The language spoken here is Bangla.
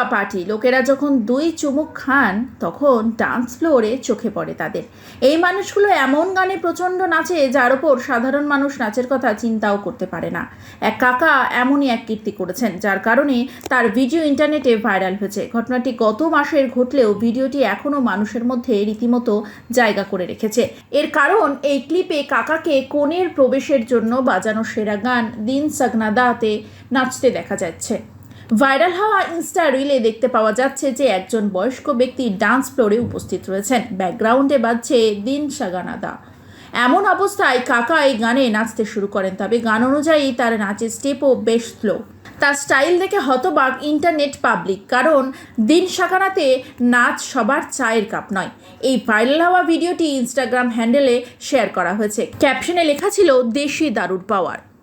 বিয়ে পার্টি, লোকেরা যখন দুই চুমুক খান, তখন ডান্স ফ্লোরে চোখে পড়ে তাদের। এই মানুষগুলো এমন গানে প্রচণ্ড নাচে, যার ওপর সাধারণ মানুষ নাচের কথা চিন্তাও করতে পারে না। এক কাকা এমনই এক কীর্তি করেছেন, যার কারণে তার ভিডিও ইন্টারনেটে ভাইরাল হয়েছে। ঘটনাটি গত মাসের ঘটলেও ভিডিওটি এখনও মানুষের মধ্যে রীতিমতো জায়গা করে রেখেছে। এর কারণ, এই ক্লিপে কাকাকে কোণের প্রবেশের জন্য বাজানো সেরা গান দিন সাগনাদাতে নাচতে দেখা যাচ্ছে। ভাইরাল হওয়া ইনস্টা রিলে দেখতে পাওয়া যাচ্ছে যে একজন বয়স্ক ব্যক্তি ডান্স ফ্লোরে উপস্থিত রয়েছেন। ব্যাকগ্রাউন্ডে বাজছে দিন সাগানাদা। এমন অবস্থায় কাকা এই গানে নাচতে শুরু করেন, তবে গান অনুযায়ী তার নাচের স্টেপও বেশ স্লো। তার স্টাইল দেখে হতবাক ইন্টারনেট পাবলিক, কারণ দিন সাকানাতে নাচ সবার চায়ের কাপ নয়। এই ভাইরাল হওয়া ভিডিওটি ইনস্টাগ্রাম হ্যান্ডেলে শেয়ার করা হয়েছে। ক্যাপশনে লেখা ছিল, দেশি দারুর পাওয়ার।